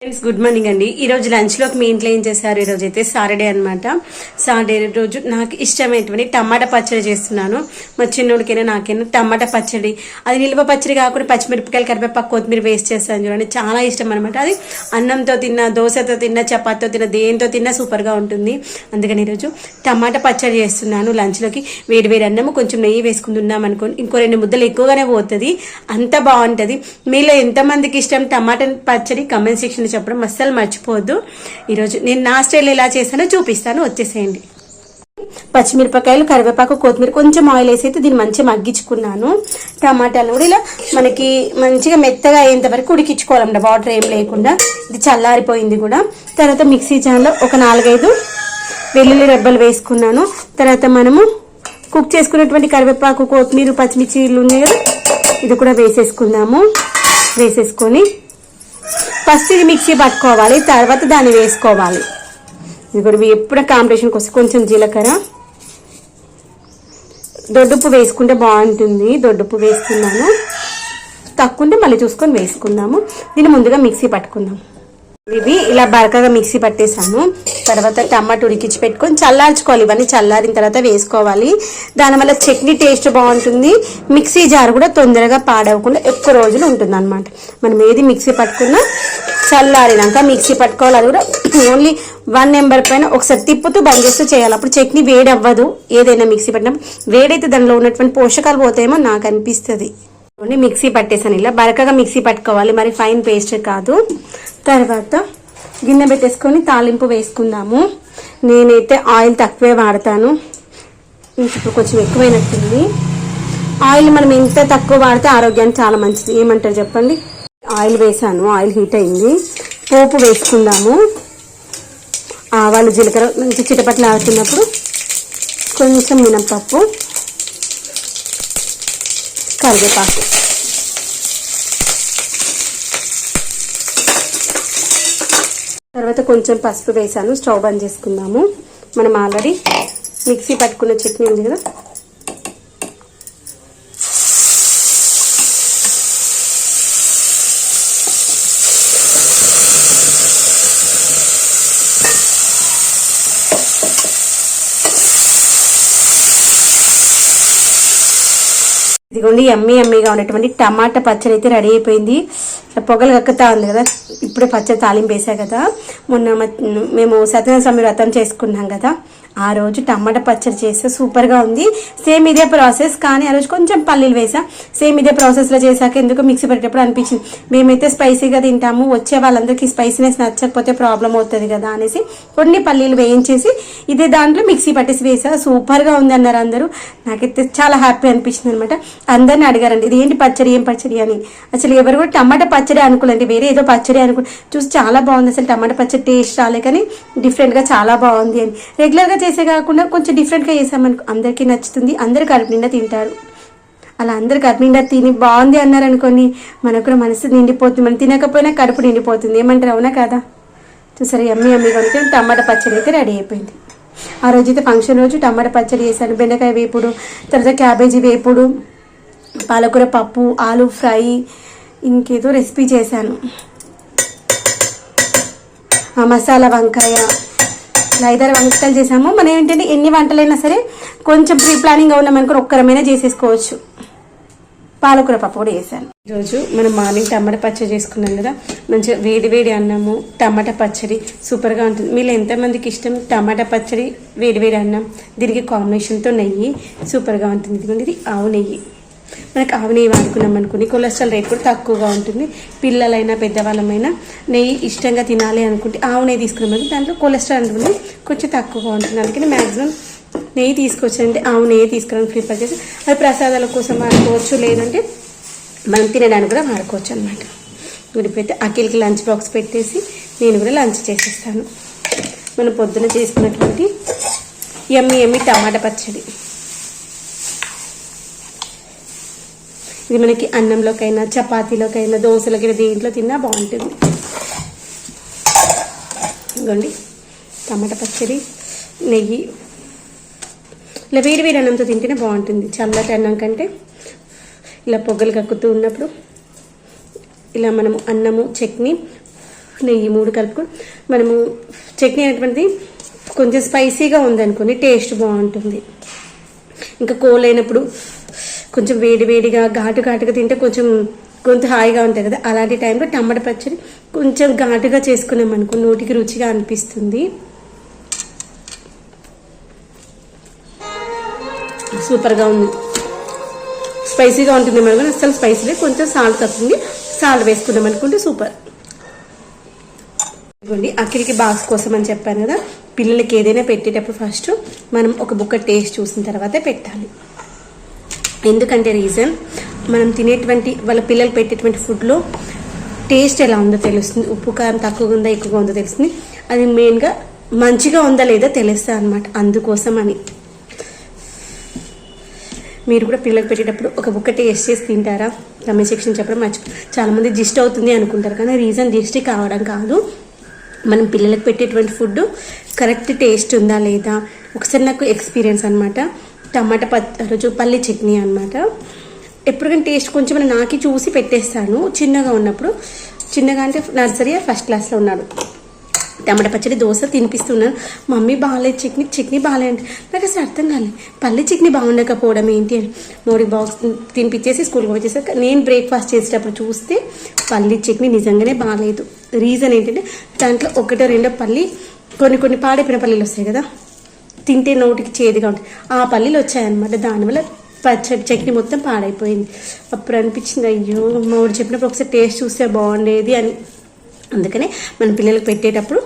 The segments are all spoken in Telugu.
ఫ్రెండ్స్ గుడ్ మార్నింగ్ అండి ఈ రోజు లంచ్లోకి మీ ఇంట్లో ఏం చేశారు? ఈ రోజు అయితే సాటర్డే అనమాట సాటర్డే రోజు నాకు ఇష్టమైనటువంటి టమాటా పచ్చడి చేస్తున్నాను. మా చిన్నోడికైనా నాకైనా టమాటా పచ్చడి. అది నిల్వ పచ్చడి కాకుండా పచ్చిమిరపకాయలు కరివేపాకు కొత్తిమీర వేస్ట్ చేస్తాను చూడండి. చాలా ఇష్టం అనమాట అది అన్నంతో తిన్నా దోశతో తిన్నా చపాతీతో తిన్నా దేంతో తిన్నా సూపర్గా ఉంటుంది. అందుకని ఈరోజు టమాటా పచ్చడి చేస్తున్నాను లంచ్లోకి వేడి వేడి అన్నము కొంచెం నెయ్యి వేసుకుని తిన్నాం అనుకోండి. ఇంకో రెండు ముద్దలు ఎక్కువగానే పోతుంది. అంత బాగుంటుంది. మీలో ఎంతమందికి ఇష్టం టమాటా పచ్చడి? కమెంట్ సెక్షన్ చెప్పడం అస్సలు మర్చిపోవద్దు. ఈరోజు నేను నా స్టైల్ ఎలా చేశానో చూపిస్తాను. వచ్చేసేయండి. పచ్చిమిరపకాయలు కరివేపాకు కొత్తిమీర కొంచెం ఆయిల్ వేసి అయితే దీన్ని మంచిగా మగ్గించుకున్నాను. టమాటాలు కూడా ఇలా మనకి మంచిగా మెత్తగా అయ్యేంత వరకు ఉడికించుకోవాలన్నమాట వాటర్ ఏం లేకుండా. ఇది చల్లారిపోయింది కూడా. తర్వాత మిక్సీ జాన్లో ఒక నాలుగైదు వెల్లుల్లి రెబ్బలు వేసుకున్నాను. తర్వాత మనము కుక్ చేసుకున్నటువంటి కరివేపాకు కొత్తిమీర పచ్చిమిర్చిలు ఉన్నాయి కదా ఇది కూడా వేసేసుకుందాము. వేసేసుకొని ఫస్ట్ ఇది మిక్సీ పట్టుకోవాలి తర్వాత దాన్ని వేసుకోవాలి. ఇది కూడా ఇవి ఎప్పుడు కాంపిటీషన్కి వస్తే కొంచెం జీలకర్ర. దొడ్డుప్పు వేసుకుంటే బాగుంటుంది దొడ్డుప్పు వేసుకున్నాను తక్కువ ఉంటే మళ్ళీ చూసుకొని వేసుకుందాము. దీన్ని ముందుగా మిక్సీ పట్టుకుందాం. ఇవి ఇలా బరకగా మిక్సీ పట్టేసాను తర్వాత టమాటా ఉడికించి పెట్టుకొని చల్లార్చుకోవాలి. ఇవన్నీ చల్లారిన తర్వాత వేసుకోవాలి. దానివల్ల చట్నీ టేస్ట్ బాగుంటుంది. మిక్సీ జార్ కూడా తొందరగా పాడవకుండా ఎక్కువ రోజులు ఉంటుంది అనమాట మనం ఏది మిక్సీ పట్టుకున్నా చల్లారినాక మిక్సీ పట్టుకోవాలి అది కూడా ఓన్లీ వన్ నెంబర్ పైన ఒకసారి తిప్పుతూ బంద్ చేస్తూ చేయాలి. అప్పుడు చట్నీ వేడి అవ్వదు ఏదైనా మిక్సీ పట్టినప్పుడు వేడైతే దానిలో ఉన్నటువంటి పోషకాలు పోతాయేమో నాకు అనిపిస్తుంది. మిక్సీ పట్టేసాను ఇలా. బరకగా మిక్సీ పట్టుకోవాలి. మరి ఫైన్ పేస్ట్ కాదు. తర్వాత గిన్నె పెట్టేసుకొని తాలింపు వేసుకుందాము. నేనైతే ఆయిల్ తక్కువే వాడతాను. ఇప్పుడు కొంచెం ఎక్కువైనట్టుంది. ఆయిల్ మనం ఎంత తక్కువ వాడితే ఆరోగ్యానికి చాలా మంచిది. ఏమంటారు చెప్పండి? ఆయిల్ వేసాను. ఆయిల్ హీట్ అయింది. పోపు వేసుకుందాము. ఆవాలు జీలకర్ర మంచి చిటపట్లు ఆడుతున్నప్పుడు కొంచెం మినపప్పు కరివేపాకు తర్వాత కొంచెం పసుపు వేసాను స్టవ్ బంద్ చేసుకుందాము. మనం ఆల్రెడీ మిక్సీ పట్టుకున్న చట్నీ ఉంది కదా ఇదిగోండి ఎమ్మి ఎమ్మిగా ఉన్నటువంటి టమాటా పచ్చడి అయితే రెడీ అయిపోయింది. పొగలు కక్కుతా ఉంది కదా ఇప్పుడే పచ్చడి తాలింపు వేసా కదా. మొన్న మేము సత్యనారాయణ స్వామి వ్రతం చేసుకున్నాం కదా ఆ రోజు టమాటా పచ్చడి చేస్తే సూపర్గా ఉంది. సేమ్ ఇదే ప్రాసెస్ కానీ ఆ రోజు కొంచెం పల్లీలు వేసా సేమ్ ఇదే ప్రాసెస్లో చేశాక ఎందుకు మిక్సీ పెట్టేటప్పుడు అనిపించింది. మేమైతే స్పైసీగా తింటాము వచ్చే వాళ్ళందరికీ స్పైసీనెస్ నచ్చకపోతే ప్రాబ్లం అవుతుంది కదా అనేసి కొన్ని పల్లీలు వేయించేసి ఇదే దాంట్లో మిక్సీ పట్టేసి వేసా సూపర్గా ఉంది అన్నారు అందరూ. నాకైతే చాలా హ్యాపీ అనిపించింది అనమాట అందరిని అడిగారండి ఇది ఏంటి పచ్చడి ఏం పచ్చడి అని. అసలు ఎవరు కూడా టమాటా పచ్చడి పచ్చడి అనుకోలేండి వేరే ఏదో పచ్చడి అనుకో చూసి చాలా బాగుంది అసలు టమాటా పచ్చడి టేస్ట్ రాలే కానీ డిఫరెంట్గా చాలా బాగుంది అని. రెగ్యులర్గా చేసే కాకుండా కొంచెం డిఫరెంట్గా చేసామనుకో అందరికీ నచ్చుతుంది అందరు కడుపు నిండా తింటారు. అలా అందరు కడుపు నిండా తిని బాగుంది అన్నారు అనుకోని మనకు కూడా మనసు నిండిపోతుంది మనం తినకపోయినా కడుపు నిండిపోతుంది. ఏమంటారు అవునా కదా? చూసారా ఎమ్మె ఎమ్మె కొనుక్కి టమాటా పచ్చడి అయితే రెడీ అయిపోయింది. ఆ రోజు అయితే ఫంక్షన్ రోజు టమాటా పచ్చడి చేశాను బెండకాయ వేపుడు తర్వాత క్యాబేజీ వేపుడు పాలకూర పప్పు ఆలు ఫ్రై ఇంకేదో రెసిపీ చేశాను. మసాలా వంకాయ ఇలా ఐదారు వంటకాలు చేసాము మనం ఏంటంటే ఎన్ని వంటలైనా సరే కొంచెం ప్రీ ప్లానింగ్గా ఉన్నామనుకో ఒక్కరమైనా చేసేసుకోవచ్చు. పాలకూర పప్పు కూడా వేసాను ఈరోజు మనం మార్నింగ్ టమాటా పచ్చడి చేసుకున్నాం కదా. మంచిగా వేడి వేడి అన్నము టమాటా పచ్చడి సూపర్గా ఉంటుంది. మీరు ఎంతమందికి ఇష్టం టమాటా పచ్చడి వేడి వేడి అన్నం? దీనికి కాంబినేషన్తో నెయ్యి సూపర్గా ఉంటుంది. ఇదిగోండి ఇది ఆవు నెయ్యి. మనకు ఆవు నెయ్యి వాడుకున్నాం అనుకోండి. కొలెస్ట్రాల్ రేట్ కూడా తక్కువగా ఉంటుంది. పిల్లలైనా పెద్దవాళ్ళమైనా నెయ్యి ఇష్టంగా తినాలి అనుకుంటే ఆవు నెయ్యి తీసుకున్నాం దాంట్లో కొలెస్ట్రాల్ ఉంటుంది కొంచెం తక్కువగా ఉంటుంది. అందుకని మ్యాక్సిమం నెయ్యి తీసుకొచ్చండి ఆవు నెయ్యి తీసుకురావడం ప్రిఫర్ చేసి అది ప్రసాదాల కోసం వాడుకోవచ్చు. లేదంటే మనం తినడానికి కూడా వాడుకోవచ్చు అనమాట ఉడిపోతే అఖిల్కి లంచ్ బాక్స్ పెట్టేసి నేను కూడా లంచ్ చేసేస్తాను. మనం పొద్దున చేసుకున్నటువంటి ఎమ్మి ఎమ్మి టమాటా పచ్చడి. ఇది మనకి అన్నంలోకైనా చపాతీలోకైనా దోశలకైనా దేంట్లో తిన్నా బాగుంటుంది. ఇదిగోండి టమాటా పచ్చడి నెయ్యి. ఇలా వేడి వేడి అన్నంతో తింటేనే బాగుంటుంది. చల్లటి అన్నం కంటే ఇలా పొగ్గలు కక్కుతూ ఉన్నప్పుడు ఇలా మనము అన్నము చట్నీ నెయ్యి మూడు కలుపుకొని మనము చట్నీ అనేటువంటిది కొంచెం స్పైసీగా ఉందనుకోండి టేస్ట్ బాగుంటుంది. ఇంకా కోల్ అయినప్పుడు కొంచెం వేడి వేడిగా ఘాటు ఘాటుగా తింటే కొంచెం గొంతు హాయిగా ఉంటుంది కదా. అలాంటి టైంలో టమాటా పచ్చడి కొంచెం ఘాటుగా చేసుకున్నాం అనుకో నోటికి రుచిగా అనిపిస్తుంది. సూపర్గా ఉంది. స్పైసీగా ఉంటుంది మనకు అసలు స్పైసీ కొంచెం సాల్ట్ తప్పుంది. సాల్ట్ వేసుకుందాం అనుకుంటే సూపర్. ఇదిగోండి అఖిల్కి బాక్స్ కోసం అని చెప్పాను కదా. పిల్లలకి ఏదైనా పెట్టేటప్పుడు ఫస్ట్ మనం ఒక బుక్క టేస్ట్ చూసిన తర్వాతే పెట్టాలి. ఎందుకంటే రీజన్ మనం తినేటువంటి వాళ్ళ పిల్లలు పెట్టేటువంటి ఫుడ్లో టేస్ట్ ఎలా ఉందో తెలుస్తుంది. ఉప్పు కారం తక్కువగా ఉందా ఎక్కువగా ఉందో తెలుస్తుంది. అది మెయిన్గా మంచిగా ఉందా లేదా తెలుస్తుంది అనమాట అందుకోసం అని మీరు కూడా పిల్లలకు పెట్టేటప్పుడు ఒక బుక్క టేస్ట్ చేసి తింటారా? కమెంట్ సెక్షన్ చెప్పడం మర్చిపో చాలామంది జిస్ట్ అవుతుంది అనుకుంటారు. కానీ రీజన్ జిస్ట్ కావడం కాదు. మనం పిల్లలకు పెట్టేటువంటి ఫుడ్ కరెక్ట్ టేస్ట్ ఉందా లేదా? ఒకసారి నాకు ఎక్స్పీరియన్స్ అనమాట టమాటా పత్ రోజు పల్లి చట్నీ అనమాట ఎప్పుడైనా టేస్ట్ కొంచెం నాకి చూసి పెట్టేస్తాను. చిన్నగా ఉన్నప్పుడు. చిన్నగా అంటే నర్సరీ ఫస్ట్ క్లాస్లో ఉన్నాడు. టమాటా పచ్చడి దోశ తినిపిస్తున్నాను. మమ్మీ బాగాలేదు చట్నీ చట్నీ బాగాలేదు నాకు అసలు అర్థం కాలేదు పల్లి చట్నీ బాగుండకపోవడం ఏంటి అని. మోడీ బాక్స్ తినిపించేసి స్కూల్కి వచ్చేసాక నేను బ్రేక్ఫాస్ట్ చేసేటప్పుడు చూస్తే పల్లి చట్నీ నిజంగానే బాగాలేదు. రీజన్ ఏంటంటే దాంట్లో ఒకటో రెండో పల్లి కొన్ని కొన్ని పాడైపోయిన పల్లీలు వస్తాయి కదా. తింటే నోటికి చేదుగా ఉంటుంది. ఆ పల్లీలు వచ్చాయన్నమాట. దానివల్ల పచ్చడి చట్నీ మొత్తం పాడైపోయింది. అప్పుడు అనిపించింది అయ్యో మా ఊరు చెప్పినప్పుడు ఒకసారి టేస్ట్ చూస్తే బాగుండేది అని. అందుకనే మన పిల్లలకు పెట్టేటప్పుడు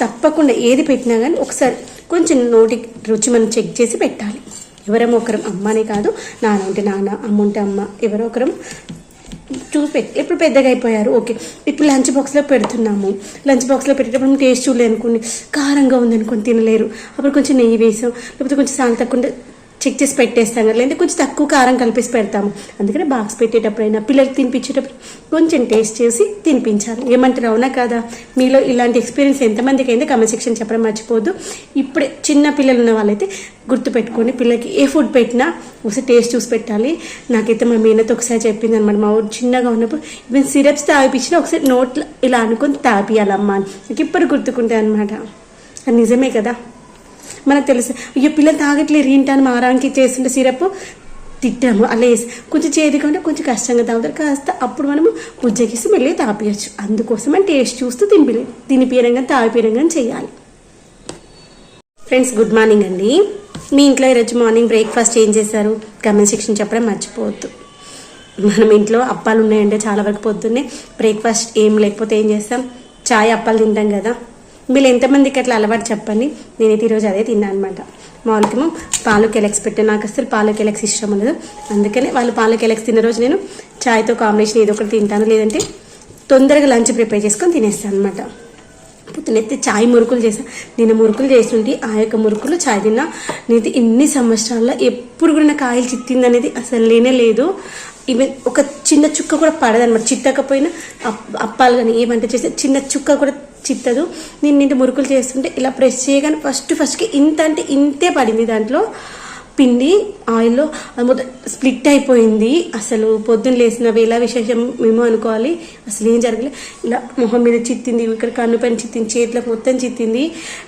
తప్పకుండా ఏది పెట్టినా కానీ ఒకసారి కొంచెం నోటి రుచి మనం చెక్ చేసి పెట్టాలి. ఎవరమో ఒకరం అమ్మనే కాదు నాన్న ఉంటే నాన్న అమ్మ ఉంటే అమ్మ ఎవరో ఒకరం చూసి పెట్టి ఇప్పుడు పెద్దగా అయిపోయారు? ఓకే. ఇప్పుడు లంచ్ బాక్స్లో పెడుతున్నాము. లంచ్ బాక్స్లో పెట్టేటప్పుడు టేస్ట్ చూడలేదు అనుకోండి కారంగా ఉంది అనుకోని తినలేరు. అప్పుడు కొంచెం నెయ్యి వేసాం. లేకపోతే కొంచెం సాల్ట్ తక్కువ చెక్ చేసి పెట్టేస్తాం కదా. లేదంటే కొంచెం తక్కువ కారం కలిపేసి పెడతాము. అందుకని బాక్స్ పెట్టేటప్పుడైనా పిల్లలకి తినిపించేటప్పుడు కొంచెం టేస్ట్ చేసి తినిపించాలి. ఏమంటారు? అవునా కదా? మీలో ఇలాంటి ఎక్స్పీరియన్స్ ఎంతమందికి అయిందో కమెంట్ సెక్షన్ చెప్పడం మర్చిపోద్దు ఇప్పుడే చిన్న పిల్లలు ఉన్న వాళ్ళైతే గుర్తుపెట్టుకొని పిల్లలకి ఏ ఫుడ్ పెట్టినా ఒకసారి టేస్ట్ చూసి పెట్టాలి. నాకైతే మా మీనతో ఒకసారి చెప్పింది అనమాట మా ఊరు చిన్నగా ఉన్నప్పుడు ఈవెన్ సిరప్స్ తాగిపించినా ఒకసారి నోట్లో ఇలా అనుకొని తాపియాలమ్మా అని. నాకు ఇప్పుడు గుర్తుకుంటాయి అనమాట అది నిజమే కదా? మనకు తెలుసు. అయ్యో పిల్లలు తాగట్లేరు ఏంటని మారానికి చేస్తుంటే సిరప్. తిట్టాము అలా వేసి కొంచెం చేదుగా ఉంటే కొంచెం కష్టంగా తాగుతారు. కాస్త అప్పుడు మనము ఉజ్జగిసి మళ్ళీ తాపియచ్చు. అందుకోసం అని టేస్ట్ చూస్తూ తినిపి తినిపియడంగా తాగిపియడంగా చేయాలి. ఫ్రెండ్స్ గుడ్ మార్నింగ్ అండి. మీ ఇంట్లో ఈరోజు మార్నింగ్ బ్రేక్ఫాస్ట్ ఏం చేశారు? కమెంట్ సెక్షన్ చెప్పడం మర్చిపోవద్దు. మనం ఇంట్లో అప్పాలు ఉన్నాయంటే చాలా వరకు పొద్దున్నే బ్రేక్ఫాస్ట్ ఏం లేకపోతే ఏం చేస్తాం? చాయ్ అప్పాలు తింటాం కదా. వీళ్ళు ఎంతమందికి అట్లా అలవాటు చెప్పండి. నేనైతే ఈరోజు అదే తిన్నాను అనమాట మామూలుగా పాలు కెలెక్స్ పెట్టాను నాకు అసలు పాలు కెలెక్స్ ఇష్టం ఉండదు. అందుకనే వాళ్ళు పాలు కెలెక్స్ తిన్న రోజు నేను చాయ్తో కాంబినేషన్ ఏదో ఒకటి తింటాను. లేదంటే తొందరగా లంచ్ ప్రిపేర్ చేసుకొని తినేస్తాను అనమాట పొద్దునైతే చాయ్ మురుకులు చేసా నేను మురుకులు చేస్తుంటే ఆ యొక్క మురుకులు చాయ్ తిన్నా. నేను ఇన్ని సంవత్సరాల్లో ఎప్పుడు కూడా నాకు ఆయిల్ చిత్తింది అనేది అసలు లేనే లేదు. ఈవెన్ ఒక చిన్న చుక్క కూడా పడదనమాట చిత్తకపోయినా అప్- అప్పాలు కానీ ఏమంటే చేస్తే చిన్న చుక్క కూడా చిత్తదు. నేను నింటి మురుకులు చేస్తుంటే ఇలా ప్రెస్ చేయగానే ఫస్ట్ ఫస్ట్కి ఇంత అంటే ఇంతే పడింది దాంట్లో. పిండి ఆయిల్లో అది మొత్తం స్ప్లిట్ అయిపోయింది. అసలు పొద్దున్న లేచిన వేళ విశేషం మేము అనుకోవాలి. అసలు ఏం జరగలేదు ఇలా మొహం మీద చిత్తింది ఇక్కడ కన్ను పైన చిత్తింది చేతులకు మొత్తం చిత్తింది.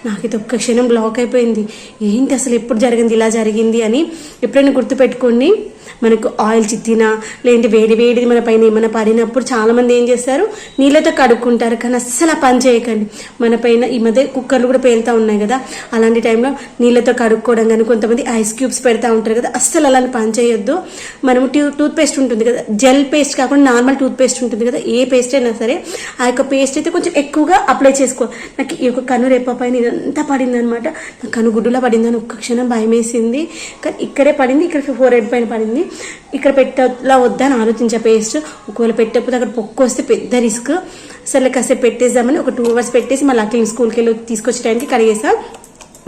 నాకైతే ఒక్క క్షణం బ్లాక్ అయిపోయింది. ఏంటి అసలు ఎప్పుడు జరిగింది ఇలా జరిగింది అని ఎప్పుడైనా గుర్తుపెట్టుకోండి. మనకు ఆయిల్ చిత్తినా లేదంటే వేడి వేడిది మన పైన ఏమైనా పడినప్పుడు చాలామంది ఏం చేస్తారు? నీళ్ళతో కడుక్కుంటారు. కానీ అస్సలు పని చేయకండి. మన పైన ఈ మధ్య కుక్కర్లు కూడా పేలుతూ ఉన్నాయి కదా. అలాంటి టైంలో నీళ్ళతో కడుక్కోవడం కానీ కొంతమంది ఐస్ క్యూబ్స్ పెడతా ఉంటారు కదా. అస్సలు అలాంటి పని చేయొద్దు. మనము ట్యూ టూత్ పేస్ట్ ఉంటుంది కదా. జెల్ పేస్ట్ కాకుండా నార్మల్ టూత్ పేస్ట్ ఉంటుంది కదా. ఏ పేస్ట్ అయినా సరే ఆ యొక్క పేస్ట్ అయితే కొంచెం ఎక్కువగా అప్లై చేసుకో. నాకు ఈ యొక్క కను రేప పైన ఇదంతా పడింది అనమాట నాకు కను గుడ్డులా పడిందని ఒక్క క్షణం భయం వేసింది కానీ ఇక్కడే పడింది. ఇక్కడ ఫోర్ హెడ్ పైన పడింది. ఇక్కడ పెట్టలా వద్దా అని ఆలోచించే పేస్ట్ ఒకవేళ పెట్టకపోతే అక్కడ పొక్కు వస్తే పెద్ద రిస్క్ సరే కాసేపు పెట్టేద్దామని ఒక టూ అవర్స్ పెట్టేసి మళ్ళీ అక్కడ స్కూల్కి వెళ్ళి తీసుకొచ్చే టైంకి కడిగేసా.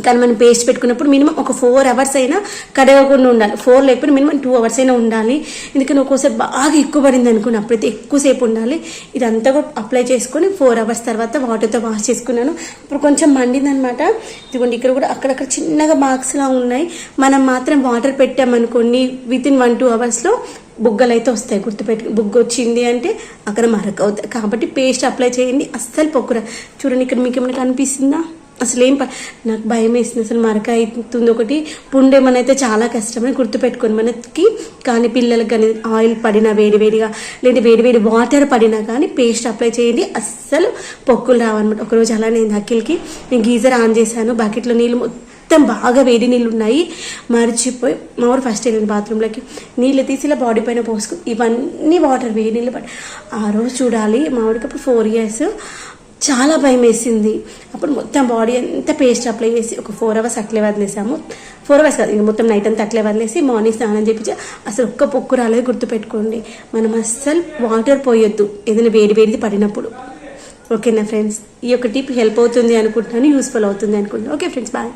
కానీ మనం పేస్ట్ పెట్టుకున్నప్పుడు మినిమం ఒక ఫోర్ అవర్స్ అయినా కడగకుండా ఉండాలి. ఫోర్ లేకపోతే మినిమం టూ అవర్స్ అయినా ఉండాలి. ఎందుకంటే ఒక్కోసారి బాగా ఎక్కువ పడింది అనుకున్న అప్పుడైతే ఎక్కువసేపు ఉండాలి. ఇదంతా కూడా అప్లై చేసుకొని ఫోర్ అవర్స్ తర్వాత వాటర్తో వాష్ చేసుకున్నాను. ఇప్పుడు కొంచెం మండింది అనమాట ఇదిగోండి ఇక్కడ కూడా అక్కడక్కడ చిన్నగా మార్క్స్ ఉన్నాయి. మనం మాత్రం వాటర్ పెట్టామనుకోండి విత్ ఇన్ వన్ టూ అవర్స్లో బుగ్గలు అయితే వస్తాయి. గుర్తుపెట్టు బుగ్గ వచ్చింది అంటే అక్కడ మరక అవుతాయి. కాబట్టి పేస్ట్ అప్లై చేయండి. అస్సలు పొక్కురా. చూడండి ఇక్కడ మీకు ఏమైనా కనిపిస్తుందా? అసలు ఏం ప- నాకు భయం వేసింది అసలు మరక అవుతుంది ఒకటి. పుండేమనైతే అయితే చాలా కష్టమని గుర్తుపెట్టుకొని మనకి కానీ పిల్లలకు కానీ ఆయిల్ పడినా వేడి వేడిగా లేదా వేడి వేడి వాటర్ పడినా కానీ పేస్ట్ అప్లై చేయండి. అస్సలు పొక్కులు రావన్నమాట. ఒకరోజు అలా నేను అఖిల్కి. నేను గీజర్ ఆన్ చేశాను. బకెట్లో నీళ్ళు మొత్తం బాగా వేడి నీళ్ళు ఉన్నాయి. మర్చిపోయి మా ఊరు ఫస్ట్ వెళ్ళిన బాత్రూంలోకి. నీళ్ళు తీసి ఇలా బాడీ పైన పోసుకు ఇవన్నీ వాటర్ వేడి నీళ్ళు పడి ఆ రోజు చూడాలి. మా వాడికి అప్పుడు ఫోర్ ఇయర్స్. చాలా భయం వేసింది. అప్పుడు మొత్తం బాడీ అంతా పేస్ట్ అప్లై చేసి ఒక ఫోర్ అవర్స్ అట్లే వదిలేసాము. ఫోర్ అవర్స్ కాదు ఇంక మొత్తం నైట్ అంతా అట్లే వదిలేసి మార్నింగ్ స్నానం చేపించి అసలు ఒక్క పొక్కు రాలేదు గుర్తుపెట్టుకోండి. మనం అస్సలు వాటర్ పోయొద్దు ఏదైనా వేడి వేడిది పడినప్పుడు. ఓకేనా ఫ్రెండ్స్ ఈ యొక్క టిప్ హెల్ప్ అవుతుంది అనుకుంటున్నాను యూస్ఫుల్ అవుతుంది అనుకుంటున్నాను. Okay friends bye